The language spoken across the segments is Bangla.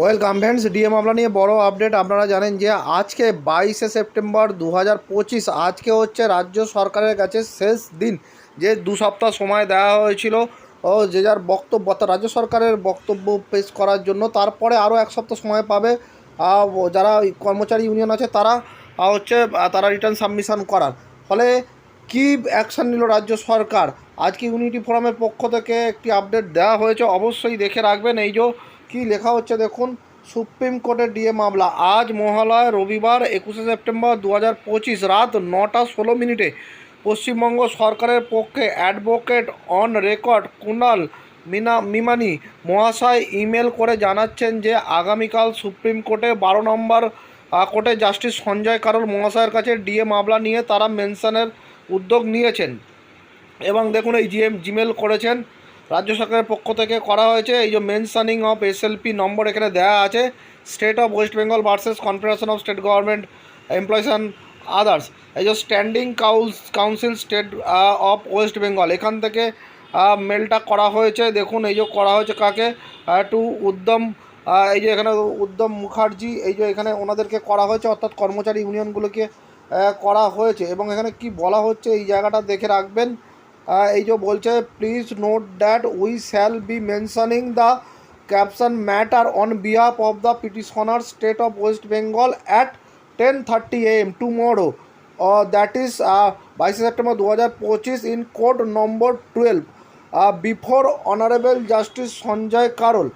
ওয়েলকাম ফ্রেন্ডস ডিএম মামলা নিয়ে বড় আপডেট আপনারা জানেন যে আজকে বাইশে সেপ্টেম্বর দু পঁচিশ, আজকে হচ্ছে রাজ্য সরকারের কাছে শেষ দিন। যে দু সপ্তাহ সময় দেওয়া হয়েছিল, ও যে যার বক্তব্য, অর্থাৎ রাজ্য সরকারের বক্তব্য পেশ করার জন্য, তারপরে আরও এক সপ্তাহ সময় পাবে যারা কর্মচারী ইউনিয়ন আছে, তারা হচ্ছে তারা রিটার্ন সাবমিশন করার। ফলে কি অ্যাকশন নিল রাজ্য সরকার? আজকে ইউনিটি ফোরামের পক্ষ থেকে একটি আপডেট দেওয়া হয়েছে? অবশ্যই দেখে রাখবেন। এই যে কি লেখা হচ্ছে দেখুন? সুপ্রিম কোর্টের ডিএ মামলা। আজ মহালয়, রবিবার, একুশে সেপ্টেম্বর দু হাজার পঁচিশ, রাত নটা ষোলো মিনিটে পশ্চিমবঙ্গ সরকারের পক্ষে advocate on record Kunal Meena, Mimani মহাশয় ইমেল করে জানাচ্ছেন যে আগামীকাল সুপ্রিম কোর্টে বারো নম্বর কোর্টে জাস্টিস সঞ্জয় কারোল মহাশয়ের কাছে ডিএ মামলা নিয়ে তারা মেনশনের উদ্যোগ নিয়েছেন। এবং দেখুন, এই জিএম জিমেল করেছেন। রাজ্য সরকারের পক্ষ থেকে করা হয়েছে, এই যে মেনশনিং অফ এসএলপি নম্বর এখানে দেওয়া আছে state of West Bengal versus confederation of state government employees and others এই যে standing কাউন্স counsel state of West Bengal এখান থেকে মেলটা করা হয়েছে, দেখুন এই যে করা হয়েছে কাকে টু উদ্যম এই যে এখানে উদ্যম মুখার্জি, এই যে এখানে ওনাদেরকে করা হয়েছে, অর্থাৎ কর্মচারী ইউনিয়নগুলোকে করা হয়েছে, এবং এখানে কি বলা হচ্ছে এই জায়গাটা দেখে রাখবেন এই যে বলছে please note that we shall be mentioning the caption matter on behalf of the petitioner state of West Bengal at ten thirty AM tomorrow that is বাইশে সেপ্টেম্বর দু হাজার পঁচিশ in code number twelve before honourable justice Sanjay Karol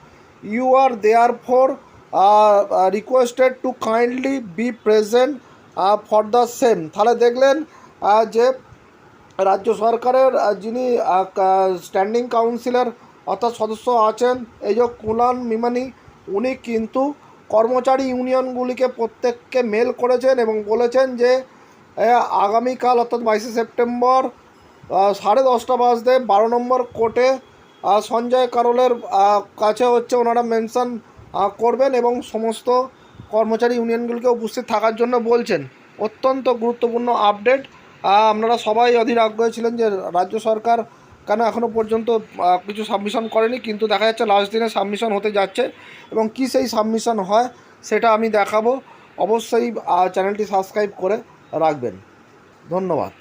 you are there for requested to kindly be present for the same তাহলে দেখলেন যে রাজ্য সরকারের যিনি স্ট্যান্ডিং কাউন্সিলের অর্থাৎ সদস্য আছেন, এই যে কুলান মিমানি, উনি কিন্তু কর্মচারী ইউনিয়নগুলিকে প্রত্যেককে মেল করেছেন এবং বলেছেন যে আগামীকাল অর্থাৎ বাইশে সেপ্টেম্বর সাড়ে দশটা বাজতে বারো নম্বর কোর্টে সঞ্জয় কারোলের কাছে হচ্ছে ওনারা মেনশন করবেন এবং সমস্ত কর্মচারী ইউনিয়নগুলিকে উপস্থিত থাকার জন্য বলছেন। অত্যন্ত গুরুত্বপূর্ণ আপডেট আপনারা সবাই অধীর আগ্রহী ছিলেন যে রাজ্য সরকার কেন এখনও পর্যন্ত কিছু সাবমিশন করেনি, কিন্তু দেখা যাচ্ছে লাস্ট দিনে সাবমিশন হতে যাচ্ছে এবং কি সেই সাবমিশন হয় সেটা আমি দেখাবো। অবশ্যই চ্যানেলটি সাবস্ক্রাইব করে রাখবেন। ধন্যবাদ।